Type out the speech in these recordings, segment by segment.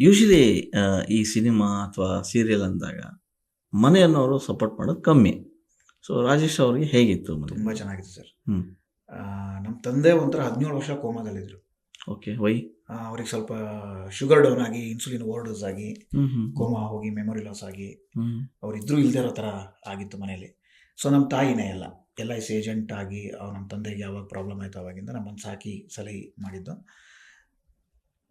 Usually ಈ cinema ಅಥವಾ serial ಅಂದಾಗ ಮನೆಯನ್ನವರು ಸಪೋರ್ಟ್ ಮಾಡೋದು ಕಮ್ಮಿ. ಸೊ ರಾಜೇಶ್ ಅವ್ರಿಗೆ ಹೇಗಿತ್ತು ತುಂಬ ಚೆನ್ನಾಗಿತ್ತು ಸರ್. ಹ್ಞೂ ನಮ್ಮ ತಂದೆ ಒಂಥರ ಹದಿನೇಳು ವರ್ಷ ಕೋಮಾದಲ್ಲಿದ್ದರು ಓಕೆ ವೈ ಅವ್ರಿಗೆ ಸ್ವಲ್ಪ ಶುಗರ್ ಡೌನ್ ಆಗಿ ಇನ್ಸುಲಿನ್ ಓವರ್ಡೋಸ್ ಆಗಿ ಕೋಮಾ ಹೋಗಿ ಮೆಮೊರಿ ಲಾಸ್ ಆಗಿ ಅವ್ರು ಅವರಿದ್ರೂ ಇಲ್ದೇ ಇರೋ ಥರ ಆಗಿತ್ತು ಮನೇಲಿ ಸೊ ನಮ್ಮ ತಾಯಿನೇ ಎಲ್ಲ ಎಲ್ ಐ ಸಿ ಏಜೆಂಟ್ ಆಗಿ ಅವ್ರು ನಮ್ಮ ತಂದೆಗೆ ಯಾವಾಗ ಪ್ರಾಬ್ಲಮ್ ಆಯಿತು ಅವಾಗಿಂದ ನಮ್ಮನ್ನು ಸಾಕಿ ಸಲಹೆ ಮಾಡಿದ್ದು.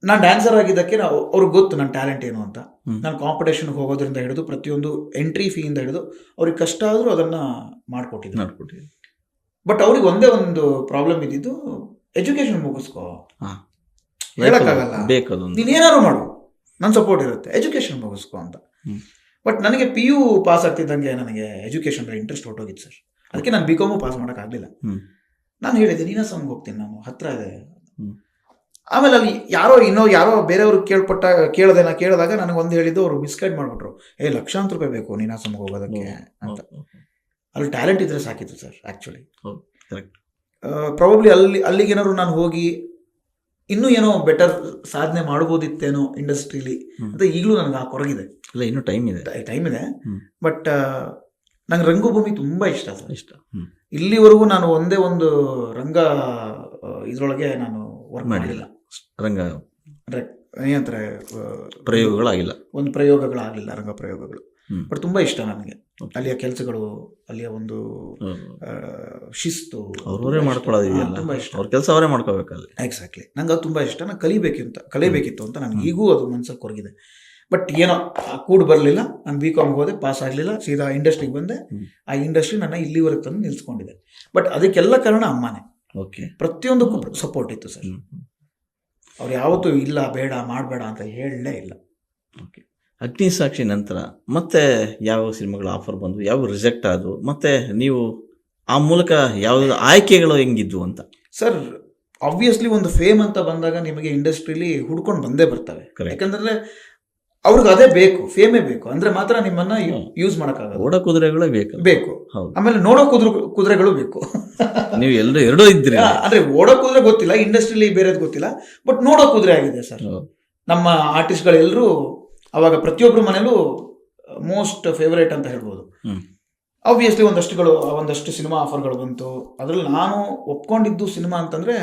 ನಾನು ಡ್ಯಾನ್ಸರ್ ಆಗಿದ್ದಕ್ಕೆ ನಾವು ಅವ್ರಿಗೆ ಗೊತ್ತು ನನ್ನ ಟ್ಯಾಲೆಂಟ್ ಏನು ಅಂತ. ನಾನು ಕಾಂಪಿಟೇಷನ್ಗೆ ಹೋಗೋದ್ರಿಂದ ಹಿಡಿದು ಪ್ರತಿಯೊಂದು ಎಂಟ್ರಿ ಫೀಯಿಂದ ಹಿಡಿದು ಅವ್ರಿಗೆ ಕಷ್ಟ ಆದರೂ ಅದನ್ನು ಮಾಡಿಕೊಟ್ಟಿದ್ದೆ ಮಾಡಿಕೊಟ್ಟಿದ್ದೆ ಬಟ್ ಅವ್ರಿಗೆ ಒಂದೇ ಒಂದು ಪ್ರಾಬ್ಲಮ್ ಇದ್ದಿದ್ದು ಎಜುಕೇಶನ್ ಮುಗಿಸ್ಕೋ. ಹೇಳೋಕ್ಕಾಗಲ್ಲ. ಹೇಳಕ್ಕಾಗಲ್ಲ. ನೀನು ನೀನೇನಾದ್ರು ಮಾಡು. ನನ್ನ ಸಪೋರ್ಟ್ ಇರುತ್ತೆ. ಎಜುಕೇಶನ್ ಮುಗಿಸ್ಕೋ ಅಂತ. ಬಟ್ ನನಗೆ ಪಿ ಯು ಪಾಸ್ ಆಗ್ತಿದ್ದಂಗೆ ನನಗೆ ಎಜುಕೇಶನ್ ಇಂಟ್ರೆಸ್ಟ್ ಹೊಟ್ಟೋಗಿತ್ತು ಸರ್ ಅದಕ್ಕೆ ನಾನು ಬಿ ಕಾಮು ಪಾಸ್ ಮಾಡೋಕ್ಕಾಗಲಿಲ್ಲ. ನಾನು ಹೇಳಿದೆ ನೀನಾಸಮ್ಗೆ ಹೋಗ್ತೀನಿ ನಾನು ಹತ್ರ ಇದೆ. ಆಮೇಲೆ ಅಲ್ಲಿ ಯಾರೋ ಇನ್ನೋ ಯಾರೋ ಬೇರೆಯವರು ಕೇಳ್ಪಟ್ಟ ಕೇಳಿದೆ ನಾ ಕೇಳಿದಾಗ ನನಗೆ ಒಂದು ಹೇಳಿದ್ದು ಅವರು ಮಿಸ್ಗೈಡ್ ಮಾಡಿಬಿಟ್ರು. ಏ ಲಕ್ಷಾಂತರ ರೂಪಾಯಿ ಬೇಕು ನೀನಾಸಮ್ಗೆ ಹೋಗೋದಕ್ಕೆ ಅಂತ. ಅಲ್ಲಿ ಟ್ಯಾಲೆಂಟ್ ಇದ್ರೆ ಸಾಕಿತ್ತು ಸರ್ ಆ್ಯಕ್ಚುಲಿ. ಪ್ರಾಬಬ್ಲಿ ಅಲ್ಲಿ ಅಲ್ಲಿಗೇನಾದ್ರು ನಾನು ಹೋಗಿ ಇನ್ನೂ ಏನೋ ಬೆಟರ್ ಸಾಧನೆ ಮಾಡ್ಬೋದಿತ್ತೇನೋ ಇಂಡಸ್ಟ್ರೀಲಿ. ಅಂತ ಈಗಲೂ ನನಗೆ ಆ ಕೊರಗಿದೆ. ಇಲ್ಲ ಇನ್ನೂ ಟೈಮ್ ಇದೆ. ಟೈಮ್ ಇದೆ. ಬಟ್ ನಂಗೆ ರಂಗಭೂಮಿ ತುಂಬ ಇಷ್ಟ ಸರ್ ಇಷ್ಟ. ಇಲ್ಲಿವರೆಗೂ ನಾನು ಒಂದೇ ಒಂದು ರಂಗ ಇದರೊಳಗೆ ನಾನು ವರ್ಕ್ ಮಾಡಿಲ್ಲ. ರಂಗ ಏನಂತಾರೆ ಪ್ರಯೋಗಗಳಾಗಿಲ್ಲ. ಒಂದು ಪ್ರಯೋಗಗಳಾಗಲಿಲ್ಲ ರಂಗ ಪ್ರಯೋಗಗಳು. ಬಟ್ ತುಂಬ ಇಷ್ಟ ನನಗೆ. ಅಲ್ಲಿಯ ಕೆಲಸಗಳು ಅಲ್ಲಿಯ ಒಂದು ಶಿಸ್ತು. ಅವ್ರವರೇ ಮಾಡ್ಕೊಳ್ಳೋದಿದೆಯಲ್ಲ? ತುಂಬ ಇಷ್ಟ. ಅವ್ರ ಕೆಲಸ ಅವರೇ ಮಾಡ್ಕೋಬೇಕಲ್ಲ ಎಕ್ಸಾಕ್ಟ್ಲಿ ನಂಗೆ ಅದು ತುಂಬ ಇಷ್ಟ. ನಾನು ಕಲಿಬೇಕಿಂತ ಕಲಿಬೇಕಿತ್ತು ಅಂತ ನನಗೆ ಈಗೂ ಅದು ಮನ್ಸಲ್ಲಿ ಕೊರಗಿದೆ. ಬಟ್ ಏನೋ ಆ ಕೂಡು ಬರಲಿಲ್ಲ. ನಾನು ಬಿ ಕಾಮ್ಗೆ ಹೋದೆ ಪಾಸ್ ಆಗಲಿಲ್ಲ. ಸೀದಾ ಇಂಡಸ್ಟ್ರಿಗೆ ಬಂದೆ. ಆ ಇಂಡಸ್ಟ್ರಿ ನನ್ನ ಇಲ್ಲಿವರೆಗೆ ತಂದು ನಿಲ್ಸ್ಕೊಂಡಿದೆ. ಬಟ್ ಅದಕ್ಕೆಲ್ಲ ಕಾರಣ ಅಮ್ಮನೇ. ಓಕೆ. ಪ್ರತಿಯೊಂದಕ್ಕೂ ಸಪೋರ್ಟ್ ಇತ್ತು ಸರ್. ಅವ್ರು ಯಾವತ್ತೂ ಇಲ್ಲ ಬೇಡ ಮಾಡಬೇಡ ಅಂತ ಹೇಳಲೇ ಇಲ್ಲ. ಓಕೆ ಅಗ್ನಿ ಸಾಕ್ಷಿ ನಂತರ ಮತ್ತೆ ಯಾವ ಸಿನಿಮಾಗಳು ಆಫರ್ ಬಂದವು ಯಾವ ರಿಜೆಕ್ಟ್ ಆದವು ಮತ್ತೆ ನೀವು ಆ ಮೂಲಕ ಯಾವ್ದು ಆಯ್ಕೆಗಳು ಹೆಂಗಿದ್ವು ಅಂತ? ಸರ್ ಆಬ್ವಿಯಸ್ಲಿ ಒಂದು ಫೇಮ್ ಅಂತ ಬಂದಾಗ ನಿಮಗೆ ಇಂಡಸ್ಟ್ರೀಲಿ ಹುಡ್ಕೊಂಡು ಬಂದೇ ಬರ್ತವೆ. ಯಾಕಂದರೆ ಯಾಕಂದ್ರೆ ಅವ್ರಿಗೆ ಅದೇ ಬೇಕು ಫೇಮೇ ಬೇಕು. ಅಂದ್ರೆ ಮಾತ್ರ ನಿಮ್ಮನ್ನ ಯೂಸ್ ಮಾಡೋಕ್ಕಾಗಲ್ಲ. ಓಡೋ ಕುದುರೆಗಳೇ ಬೇಕು. ಬೇಕು. ಹೌದು. ಆಮೇಲೆ ನೋಡೋ ಕುದುರೆ ಕುದುರೆಗಳು ಬೇಕು. ನೀವು ಎಲ್ಲರೂ ಎರಡೂ ಇದ್ರಿ ಅಂದ್ರೆ ಓಡೋ ಕುದುರೆ ಗೊತ್ತಿಲ್ಲ ಇಂಡಸ್ಟ್ರಿಲಿ ಬೇರೆದು ಗೊತ್ತಿಲ್ಲ ಬಟ್ ನೋಡೋ ಕುದುರೆ ಆಗಿದೆ ಸರ್. ನಮ್ಮ ಆರ್ಟಿಸ್ಟ್ಗಳೆಲ್ಲರೂ ಅವಾಗ ಪ್ರತಿಯೊಬ್ಬರ ಮನೇಲೂ ಮೋಸ್ಟ್ ಫೇವರೇಟ್ ಅಂತ ಹೇಳ್ಬೋದು. ಓಬಿಯಸ್ಲಿ ಆಬ್ವಿಯಸ್ಲಿ ಒಂದಷ್ಟುಗಳು ಒಂದಷ್ಟು ಸಿನಿಮಾ ಆಫರ್ಗಳು ಬಂತು. ಅದರಲ್ಲಿ ನಾನು ಒಪ್ಕೊಂಡಿದ್ದು ಸಿನಿಮಾ ಅಂತಂದ್ರೆ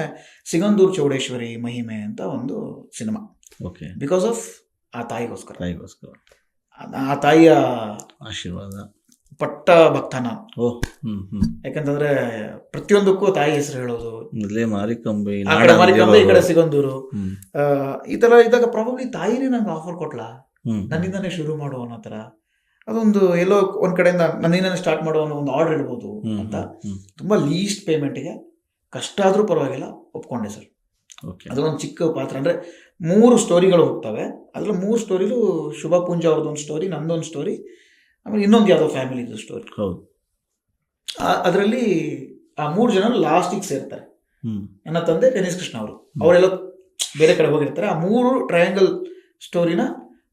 ಸಿಗಂದೂರ್ ಚೌಡೇಶ್ವರಿ ಮಹಿಮೆ ಅಂತ ಒಂದು ಸಿನಿಮಾ ಓಕೆ ಬಿಕಾಸ್ ಆಫ್ ಆ ತಾಯಿಗೋಸ್ಕರ. ತಾಯಿಗೋಸ್ಕರ. ಆ- ತಾಯಿಯ ಆಶೀರ್ವಾದ. ಪಟ್ಟ ಭಕ್ತ ನಾನು ಓ ಹ್ಮ್ ಹ್ಮ್. ಯಾಕಂತಂದ್ರೆ ಪ್ರತಿಯೊಂದಕ್ಕೂ ತಾಯಿ ಹೆಸರು ಹೇಳೋದು. ಮೊದಲೇ ಮಾರಿಕಂಬೆ ಆ ಕಡೆ ಮಾರಿಕಂಬ ಈ ಕಡೆ ಸಿಗಂದೂರು. ಆ, ಈ ತರ ಇದ್ದಾಗ ಪ್ರಾಬಬ್ಲಿ ತಾಯಿನೇ ನಂಗೆ ಆಫರ್ ಕೊಟ್ಲಾ? ನನ್ನಿಂದನೇ ಶುರು ಮಾಡುವ ಅನ್ನೋ ತರ. ಅದೊಂದು ಎಲ್ಲೋ ಒಂದ್ ಕಡೆಯಿಂದ ನನ್ನಿಂದಾನೇ ಸ್ಟಾರ್ಟ್ ಮಾಡುವ ಅನ್ನೋ ಒಂದು ಆರ್ಡರ್ ಇಡ್ಬೋದು ಅಂತ. ತುಂಬಾ ಲೀಸ್ಟ್ ಪೇಮೆಂಟ್ಗೆ ಕಷ್ಟ ಆದ್ರೂ ಪರವಾಗಿಲ್ಲ ಒಪ್ಕೊಂಡೆ ಸರ್ ಓಕೆ ಅದು ಚಿಕ್ಕ ಪಾತ್ರ. ಅಂದ್ರೆ ಮೂರು ಸ್ಟೋರಿಗಳು ಹೋಗ್ತವೆ. ಅದರಲ್ಲಿ ಮೂರು ಸ್ಟೋರಿಲು ಶುಭ ಪೂಂಜಾ ಅವ್ರದ್ದೊಂದು ಸ್ಟೋರಿ ನಂದೊಂದು ಸ್ಟೋರಿ ಆಮೇಲೆ ಇನ್ನೊಂದು ಯಾವುದೋ ಫ್ಯಾಮಿಲಿದು ಸ್ಟೋರಿ ಹೌದು. ಅದರಲ್ಲಿ ಆ ಮೂರು ಜನ ಲಾಸ್ಟಿಗೆ ಸೇರ್ತಾರೆ. ನನ್ನ ತಂದೆ ಗಣೇಶ್ ಕೃಷ್ಣ ಅವರು. ಅವರೆಲ್ಲ ಬೇರೆ ಕಡೆ ಹೋಗಿರ್ತಾರೆ. ಆ ಮೂರು ಟ್ರಯಾಂಗಲ್ ಸ್ಟೋರಿನ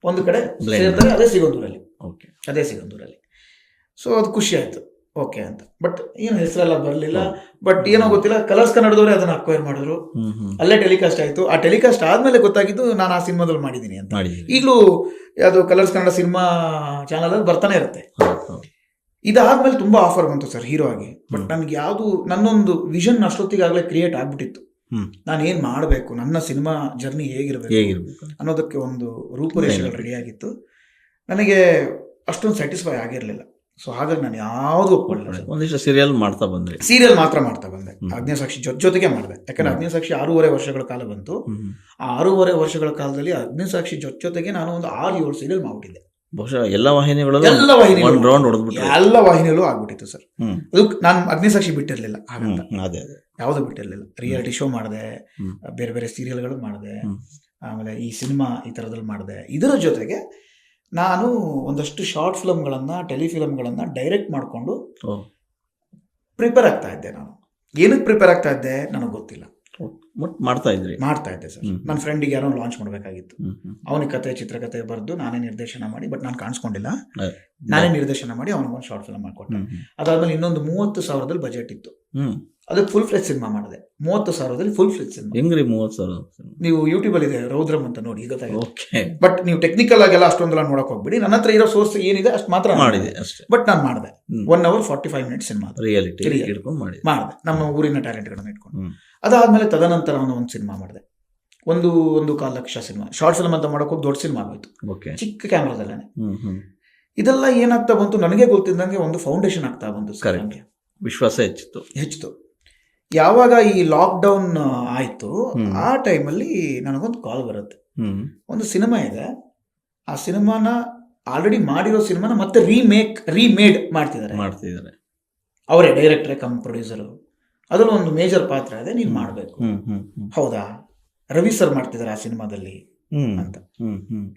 ಒಂದು ಕಡೆ. ಸೇರ್ತಾರೆ. ಅದೇ ಸಿಗೋದೂರಲ್ಲಿ. ಓಕೆ ಅದೇ ಸಿಗೋದೂರಲ್ಲಿ. ಸೊ ಅದು ಖುಷಿ ಆಯ್ತು. ಓಕೆ ಅಂತ. ಬಟ್ ಏನು ಹೆಸರೆಲ್ಲ ಬರಲಿಲ್ಲ. ಬಟ್ ಏನೋ ಗೊತ್ತಿಲ್ಲ ಕಲರ್ಸ್ ಕನ್ನಡದವರೇ ಅದನ್ನ ಅಕ್ವೈರ್ ಮಾಡಿದ್ರು. ಅಲ್ಲೇ ಟೆಲಿಕಾಸ್ಟ್ ಆಯ್ತು. ಆ ಟೆಲಿಕಾಸ್ಟ್ ಆದ್ಮೇಲೆ ಗೊತ್ತಾಗಿದ್ದು ನಾನು ಆ ಸಿನಿಮಾದಲ್ಲಿ ಮಾಡಿದ್ದೀನಿ ಅಂತ. ಈಗಲೂ ಯಾವುದು ಕಲರ್ಸ್ ಕನ್ನಡ ಸಿನಿಮಾ ಚಾನಲ್ ಅಲ್ಲಿ ಬರ್ತಾನೆ ಇರುತ್ತೆ. ಇದಾದ್ಮೇಲೆ ತುಂಬಾ ಆಫರ್ ಬಂತು ಸರ್ ಹೀರೋ ಆಗಿ. ಬಟ್. ನನಗೆ ಯಾವುದು ನನ್ನೊಂದು ವಿಷನ್ ಅಷ್ಟೊತ್ತಿಗಾಗಲೇ ಕ್ರಿಯೇಟ್ ಆಗ್ಬಿಟ್ಟಿತ್ತು. ನಾನು ಏನು ಮಾಡಬೇಕು ನನ್ನ ಸಿನಿಮಾ ಜರ್ನಿ ಹೇಗಿರಬೇಕು ಹೇಗಿರ್ಬೇಕು? ಅನ್ನೋದಕ್ಕೆ ಒಂದು ರೂಪುರೇಷೆಗಳು ರೆಡಿ ಆಗಿತ್ತು. ನನಗೆ ಅಷ್ಟೊಂದು ಸ್ಯಾಟಿಸ್ಫೈ ಆಗಿರಲಿಲ್ಲ. ಸೊ ಹಾಗಾಗಿ ನಾನು ಯಾವುದು ಒಪ್ಕೊಳ್ಳಿಲ್ಲ. ಒಂದಿಷ್ಟು ಸೀರಿಯಲ್ ಮಾಡ್ತಾ ಬಂದ್ರಿ. ಸೀರಿಯಲ್ ಮಾತ್ರ ಮಾಡ್ತಾ ಬಂದೆ. ಅಗ್ನಿ ಸಾಕ್ಷಿ ಜೊತೆ ಜೊತೆಗೆ ಮಾಡಿದೆ. ಯಾಕಂದ್ರೆ ಅಗ್ನಿ ಸಾಕ್ಷಿ ಆರೂವರೆ ವರ್ಷಗಳ ಕಾಲ ಬಂತು. ಆ ಆರೂವರೆ ವರ್ಷಗಳ ಕಾಲದಲ್ಲಿ ಅಗ್ನಿಸಾಕ್ಷಿ ಜೊತೆ ಜೊತೆಗೆ ನಾನು ಒಂದು ಆರು ಏಳು ಸೀರಿಯಲ್ ಮಾಡಿಬಿಟ್ಟಿದ್ದೆ. ಬಹುಶಃ ಎಲ್ಲ ವಾಹಿನಿಗಳಲ್ಲೂ ಎಲ್ಲ ವಾಹಿನಿಗಳು. ರೌಂಡ್ ಎಲ್ಲ ವಾಹಿನಿಗಳು ಆಗ್ಬಿಟ್ಟಿತ್ತು ಸರ್. ಅದಕ್ಕೆ ಅದು ನಾನು ಅಗ್ನಿಸಾಕ್ಷಿ ಬಿಟ್ಟಿರಲಿಲ್ಲ ಅದೇ ಅದೇ. ಯಾವುದು ಬಿಟ್ಟಿರಲಿಲ್ಲ. ರಿಯಾಲಿಟಿ ಶೋ ಮಾಡಿದೆ. ಬೇರೆ ಬೇರೆ ಸೀರಿಯಲ್ಗಳು ಮಾಡಿದೆ. ಆಮೇಲೆ ಈ ಸಿನಿಮಾ ಈ ಥರದಲ್ಲಿ ಮಾಡಿದೆ. ಇದರ ಜೊತೆಗೆ ನಾನು ಒಂದಷ್ಟು ಶಾರ್ಟ್ ಫಿಲಮ್ಗಳನ್ನು ಟೆಲಿಫಿಲಮ್ಗಳನ್ನು ಡೈರೆಕ್ಟ್ ಮಾಡಿಕೊಂಡು ಪ್ರಿಪೇರ್ ಆಗ್ತಾ ಇದ್ದೆ ನಾನು. ಏನಕ್ಕೆ ಪ್ರಿಪೇರ್ ಆಗ್ತಾ ಇದ್ದೆ ನನಗೆ ಗೊತ್ತಿಲ್ಲ. ಬಟ್ ಮಾಡ್ತಾ ಇದ್ರಿ? ಮಾಡ್ತಾ ಇದ್ದೆ ಸರ್. ನನ್ನ ಫ್ರೆಂಡಿಗೆ ಯಾರೋ ಲಾಂಚ್ ಮಾಡಬೇಕಾಗಿತ್ತು. ಅವನಿಗೆ ಕತೆ ಚಿತ್ರಕಥೆ ಬರೆದು ನಾನೇ ನಿರ್ದೇಶನ ಮಾಡಿ ಬಟ್ ನಾನು ಕಾಣಿಸ್ಕೊಂಡಿಲ್ಲ. ನಾನೇ ನಿರ್ದೇಶನ ಮಾಡಿ ಅವನಿಗೆ ಒಂದು ಶಾರ್ಟ್ ಫಿಲ್ಮ್ ಮಾಡಿಕೊಟ್ಟೆ ಅದಾದ್ಮೇಲೆ ಇನ್ನೊಂದು ಮೂವತ್ತು ಸಾವಿರದಲ್ಲಿ ಬಜೆಟ್ ಇತ್ತು. ಅದಕ್ಕೆ ಫುಲ್ ಫ್ಲೆಜ್ ಸಿನಿಮಾ ಮಾಡಿದೆ. ಮೂವತ್ತು ಸಾವಿರದಲ್ಲಿ ಫುಲ್ ಫ್ಲೆಜ್ ಸಿನಿಮಾ ಹೆಂಗ್ರಿ ಮೂವತ್ತು ಸಾವಿರ? ನೀವು ಯೂಟ್ಯೂಬ್ ಅಲ್ಲಿ ಇದೆ ರೌದ್ರಮ್ ಅಂತ ನೋಡಿ ಈಗ ಓಕೆ ಬಟ್ ನೀವು ಟೆಕ್ನಿಕಲ್ ಆಗೆಲ್ಲ ಅಷ್ಟೊಂದೆಲ್ಲ ನೋಡಕ್ ಹೋಗ್ಬಿಡಿ. ನನ್ನ ಹತ್ರ ಇರೋ ಸೋರ್ಸ್ ಏನಿದೆ ಅಷ್ಟು ಮಾತ್ರ ಮಾಡಿದೆ ಅಷ್ಟೇ. ಬಟ್ ನಾನು ಮಾಡಿದೆ. One hour forty five minutes cinema reality ಇಟ್ಕೊಂಡು ಮಾಡಿದೆ. ಮಾಡಿದೆ. ನಮ್ಮ ಊರಿನ ಟ್ಯಾಲೆಂಟ್ಗಳನ್ನ ಇಟ್ಕೊಂಡು. ಅದಾದ್ಮೇಲೆ ತದನಂತರ ನಾನು ಒಂದು ಸಿನಿಮಾ ಮಾಡಿದೆ. ಒಂದು ಒಂದು ಕಾಲು ಲಕ್ಷ ಸಿನಿಮಾ ಶಾರ್ಟ್ ಫಿಲ್ಮ್ ಅಂತ ಮಾಡಕ್ ಹೋಗಿ ದೊಡ್ಡ ಸಿನಿಮಾ ಆಗೋಯ್ತು. ಓಕೆ ಚಿಕ್ಕ ಕ್ಯಾಮ್ರಾದಲ್ಲೇ ಇದೆಲ್ಲ ಏನಾಗ್ತಾ ಬಂತು? ನನಗೆ ಗೊತ್ತಿದ್ದಂಗೆ ಒಂದು ಫೌಂಡೇಶನ್ ಆಗ್ತಾ ಬಂತು. ವಿಶ್ವಾಸ ಹೆಚ್ಚಿತ್ತು. ಹೆಚ್ಚಿತು ಯಾವಾಗ ಈ ಲಾಕ್ಡೌನ್ ಆಯ್ತು. ಆ ಟೈಮಲ್ಲಿ ನನಗೊಂದು ಕಾಲ್ ಬರುತ್ತೆ. ಒಂದು ಸಿನಿಮಾ ಇದೆ. ಆ ಸಿನಿಮಾನ ಆಲ್ರೆಡಿ ಮಾಡಿರೋ ಸಿನಿಮಾನ ಮತ್ತೆ ರೀಮೇಕ್ ರೀಮೇಡ್ ಮಾಡ್ತಿದ್ದಾರೆ. ಮಾಡ್ತಿದ್ದಾರೆ. ಅವರೇ ಡೈರೆಕ್ಟರ್ ಕಮ್ ಪ್ರೊಡ್ಯೂಸರು ಅದರಲ್ಲಿ ಒಂದು ಮೇಜರ್ ಪಾತ್ರ ಇದೆ ನೀನು ಮಾಡಬೇಕು. ಹೌದಾ? ರವಿ ಸರ್ ಮಾಡ್ತಿದ್ದಾರೆ ಆ ಸಿನಿಮಾದಲ್ಲಿ. ಅಂತ.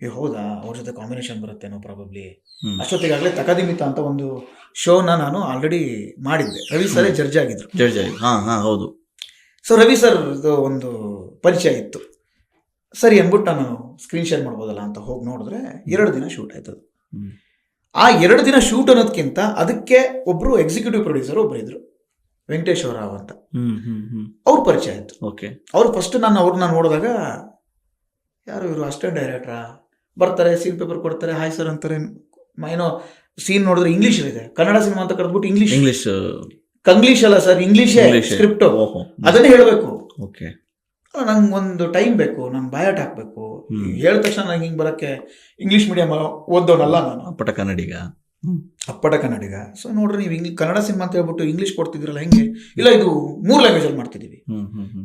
ಏ ಹೌದಾ? ಅವ್ರ ಜೊತೆ ಕಾಂಬಿನೇಷನ್ ಬರುತ್ತೇನೋ ಪ್ರಾಬಬ್ಲಿ ಅಷ್ಟೊತ್ತಿಗಾಗಲೇ ತಕದಿಮಿತ ಅಂತ ಒಂದು ಶೋನ ನಾನು ಆಲ್ರೆಡಿ ಮಾಡಿದ್ದೆ. ರವಿ ಸರ್ ಜಡ್ಜ್ ಆಗಿದ್ರು. ಜಡ್ಜ್ ಆಗಿ ಹಾ ಹಾ ಹೌದು. ಸೊ ರವಿ ಸರ್ ಒಂದು ಪರಿಚಯ ಇತ್ತು. ಸರಿ ಅಂದ್ಬಿಟ್ಟು ನಾನು ಸ್ಕ್ರೀನ್ ಶೇರ್ ಮಾಡ್ಬೋದಲ್ಲ ಅಂತ ಹೋಗಿ ನೋಡಿದ್ರೆ ಎರಡು ದಿನ ಶೂಟ್ ಆಯ್ತದು. ಆ ಎರಡು ದಿನ ಶೂಟ್ ಅನ್ನೋದಕ್ಕಿಂತ ಅದಕ್ಕೆ ಒಬ್ರು ಎಕ್ಸಿಕ್ಯೂಟಿವ್ ಪ್ರೊಡ್ಯೂಸರ್ ಒಬ್ರು ಇದ್ರು. ವೆಂಕಟೇಶ್ವರ ರಾವ್ ಅಂತ. ಅವ್ರ ಪರಿಚಯ ಆಯ್ತು. ಓಕೆ ಅವ್ರು ಫಸ್ಟ್ ನಾನು ಅವ್ರನ್ನ ನೋಡಿದಾಗ ಯಾರು ಇವರು? ಅಸಿಸ್ಟೆಂಟ್ ಡೈರೆಕ್ಟ್ರಾ ಬರ್ತಾರೆ ಸೀನ್ ಪೇಪರ್ ಕೊಡ್ತಾರೆ ಹಾಯ್ ಸರ್ ಅಂತಾರೆ. ಏನೋ ಸೀನ್ ನೋಡಿದ್ರೆ ಇಂಗ್ಲೀಷ್ ಇದೆ. ಕನ್ನಡ ಸಿನಿಮಾ ಅಂತ ಕರೆದ್ಬಿಟ್ಟು ಇಂಗ್ಲೀಷ್ ಇಂಗ್ಲಿಷ್ ಕಂಗ್ಲೀಷ್ ಅಲ್ಲ ಸರ್ ಇಂಗ್ಲೀಷ್ ಸ್ಕ್ರಿಪ್ಟ್ ಅದನ್ನೇ ಹೇಳಬೇಕು. ಓಕೆ. ನಂಗೆ ಒಂದು ಟೈಮ್ ಬೇಕು ನಂಗೆ ಬಯೋಟ್ ಹಾಕ್ಬೇಕು. ಹೇಳ ಹೇಳಿದ ತಕ್ಷಣ ನಂಗೆ ಹಿಂಗೆ ಬರೋಕ್ಕೆ ಇಂಗ್ಲೀಷ್ ಮೀಡಿಯಂ ಓದೋನಲ್ಲ ನಾನು. ಅಪ್ಪಟ ಕನ್ನಡಿಗ. ಅಪ್ಪಟ ಕನ್ನಡಿಗ. ಸೊ ನೋಡ್ರಿ ನೀವು ಇಂಗ್ಲಿ ಕನ್ನಡ ಸಿನಿಮಾ ಅಂತ ಹೇಳ್ಬಿಟ್ಟು ಇಂಗ್ಲೀಷ್ ಕೊಡ್ತಿದ್ರಲ್ಲ ಹೆಂಗೆ? ಇಲ್ಲ ಇದು ಮೂರು ಲ್ಯಾಂಗ್ವೇಜಲ್ಲಿ ಮಾಡ್ತಿದ್ದೀವಿ.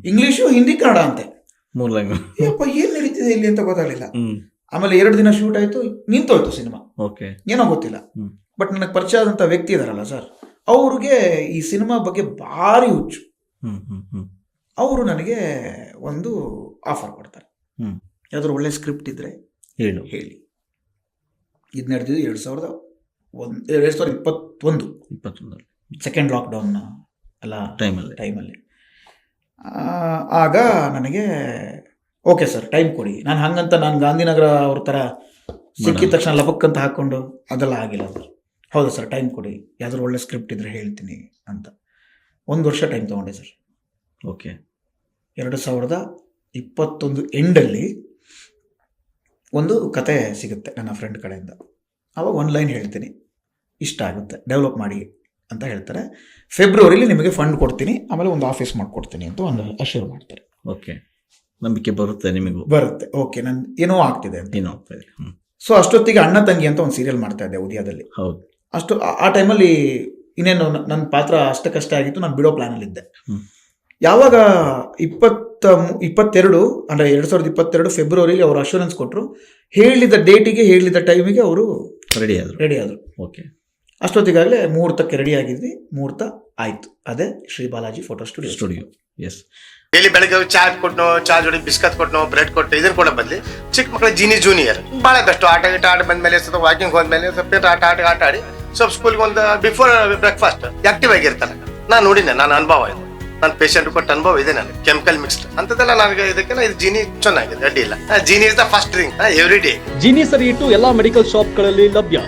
ಇಂಗ್ಲೀಷು ಹಿಂದಿ ಕನ್ನಡ ಅಂತೆ. ಮೂರ್ ಲ್ಯಾಂಗ್ವೇಜ್ ಯಪ್ಪ ಏನು ನಡೀತಿದೆ ಇಲ್ಲಿ ಅಂತ ಗೊತ್ತಾಗಲಿಲ್ಲ. ಆಮೇಲೆ ಎರಡು ದಿನ ಶೂಟ್ ಆಯ್ತು ನಿಂತೋಯ್ತು ಸಿನಿಮಾ. ಓಕೆ. ಏನೋ ಗೊತ್ತಿಲ್ಲ. ಬಟ್ ನನಗೆ ಪರಿಚಯ ಆದಂತ ವ್ಯಕ್ತಿ ಇದಾರಲ್ಲ ಸರ್ ಅವ್ರಿಗೆ ಈ ಸಿನಿಮಾ ಬಗ್ಗೆ ಭಾರಿ ಹುಚ್ಚು. ಅವರು ನನಗೆ ಒಂದು ಆಫರ್ ಕೊಡ್ತಾರೆ. ಯಾವ್ದಾದ್ರು ಒಳ್ಳೆ ಸ್ಕ್ರಿಪ್ಟ್ ಇದ್ರೆ ಹೇಳು. ಹೇಳಿ. ಇದು ನಡೆದಿದ್ದು ಎರಡು ಸಾವಿರದ ಒಂದು ಎರಡು ಸಾವಿರದ ಇಪ್ಪತ್ತೊಂದು. ಇಪ್ಪತ್ತೊಂದರಲ್ಲಿ. ಸೆಕೆಂಡ್ ಲಾಕ್ಡೌನ್ ಎಲ್ಲ ಟೈಮಲ್ಲಿ ಟೈಮಲ್ಲಿ ಆಗ ನನಗೆ ಓಕೆ ಸರ್ ಟೈಮ್ ಕೊಡಿ. ನಾನು ಹಂಗಂತ ನಾನು ಗಾಂಧಿನಗರ ಅವ್ರ ಥರ ಸಿಕ್ಕಿದ ತಕ್ಷಣ ಲಪಕ್ಕಂತ ಹಾಕ್ಕೊಂಡು ಅದೆಲ್ಲ ಆಗಿಲ್ಲ ಸರ್. ಹೌದು ಸರ್ ಟೈಮ್ ಕೊಡಿ. ಯಾವ್ದಾದ್ರು ಒಳ್ಳೆ ಸ್ಕ್ರಿಪ್ಟ್ ಇದ್ರೆ ಹೇಳ್ತೀನಿ ಅಂತ. ಒಂದು ವರ್ಷ ಟೈಮ್ ತೊಗೊಂಡೆ ಸರ್. ಓಕೆ. ಎರಡು ಸಾವಿರದ ಇಪ್ಪತ್ತೊಂದು ಎಂಡಲ್ಲಿ ಒಂದು ಕತೆ ಸಿಗುತ್ತೆ ನನ್ನ ಫ್ರೆಂಡ್ ಕಡೆಯಿಂದ. ಆವಾಗ ಒಂದು ಲೈನ್ ಹೇಳ್ತೀನಿ. ಇಷ್ಟ ಆಗುತ್ತೆ. ಡೆವಲಪ್ ಮಾಡಿ. ಅಂತ ಹೇಳ್ತಾರೆ. ಫೆಬ್ರವರಿಲಿ ನಿಮಗೆ ಫಂಡ್ ಕೊಡ್ತೀನಿ ಆಮೇಲೆ ಒಂದು ಆಫೀಸ್ ಮಾಡಿಕೊಡ್ತೀನಿ ಅಂತ ಒಂದು ಅಶ್ಯೂರ್ ಮಾಡ್ತಾರೆ. ಓಕೆ ನಂಬಿಕೆ ಬರುತ್ತೆ ನಿಮಗೂ? ಬರುತ್ತೆ. ಓಕೆ ನನ್ನ ಏನೋ ಆಗ್ತಿದೆ ಅಂತ. ಏನೋ ಆಗ್ತಾ ಇದೆ ಸೊ ಅಷ್ಟೊತ್ತಿಗೆ ಅಣ್ಣ ತಂಗಿ ಅಂತ ಒಂದು ಸೀರಿಯಲ್ ಮಾಡ್ತಾ ಇದ್ದೆ ಉದಯದಲ್ಲಿ. ಹೌದು. ಅಷ್ಟು ಆ- ಟೈಮಲ್ಲಿ ಇನ್ನೇನು ನನ್ನ ಪಾತ್ರ ಅಷ್ಟಕ್ಕಷ್ಟೇ ಆಗಿತ್ತು ನಾನು ಬಿಡೋ ಪ್ಲಾನಲ್ಲಿದ್ದೆ. ಯಾವಾಗ ಇಪ್ಪತ್ತ ಇಪ್ಪತ್ತೆರಡು ಅಂದರೆ ಎರಡು ಸಾವಿರದ ಇಪ್ಪತ್ತೆರಡು ಫೆಬ್ರವರಿಲಿ ಅವರು ಅಶ್ಯೂರೆನ್ಸ್ ಕೊಟ್ಟರು ಹೇಳಿದ ಡೇಟಿಗೆ ಹೇಳಿದ ಟೈಮಿಗೆ ಅವರು ರೆಡಿ ಆದರು. ರೆಡಿ ಆದರು. ಓಕೆ ಅಷ್ಟೊತ್ತಿಗಾಗಲೇ ಮುಹೂರ್ತಕ್ಕೆ ರೆಡಿ ಆಗಿದ್ವಿ. ಮುಹೂರ್ತ ಆಯಿತು. ಅದೇ Shri Balaji photo studio studio S daily ಬೆಳಗ್ಗೆ ಚಾ ಕೊಟ್ನೋ ಚಾ ಜೋಡಿ ಬಿಸ್ಕತ್ ಕೊಟ್ನೋ ಬ್ರೆಡ್ ಕೊಟ್ಟು ಇದನ್ನ ಕೂಡ ಬದ್ಲಿ. ಚಿಕ್ಕ ಮಕ್ಕಳ ಜೀನಿ ಜೂನಿಯರ್ ಬಹಳ ಕಷ್ಟ. ಆಟ ಗೀಟ ಆಟ ಬಂದ್ಮೇಲೆ ಸ್ವಲ್ಪ ವಾಕಿಂಗ್ ಹೋದ್ಮೇಲೆ ಸ್ವಲ್ಪ ಆಟ ಆಟ ಆಟ ಆಡಿ ಸ್ವಲ್ಪ ಸ್ಕೂಲ್ಗೆ ಒಂದು ಬಿಫೋರ್ ಬ್ರೇಕ್ಫಾಸ್ಟ್ ಆಕ್ಟಿವ್ ಆಗಿರ್ತಾರೆ ನಾನು ನೋಡಿದ್ದೆ ನಾನು ಅನುಭವ ಇದು. ನನ್ನ ಪೇಷಂಟ್ ಕೊಟ್ಟ ಅನುಭವ ಇದೆ ನನಗೆ. ಕೆಮಿಕಲ್ ಮಿಕ್ಸ್ಡ್ ಅಂತದೆಲ್ಲ ನನಗೆ ಇದಕ್ಕೆಲ್ಲ ಇದು ಜೀನಿ ಚೆನ್ನಾಗಿದೆ ಅಡ್ಡಿ ಇಲ್ಲ. Jeeni is the first drink every day Jeeni ಸರಿ ಇಟ್ಟು ಎಲ್ಲಾ ಮೆಡಿಕಲ್ ಶಾಪ್ಗಳಲ್ಲಿ ಲಭ್ಯ.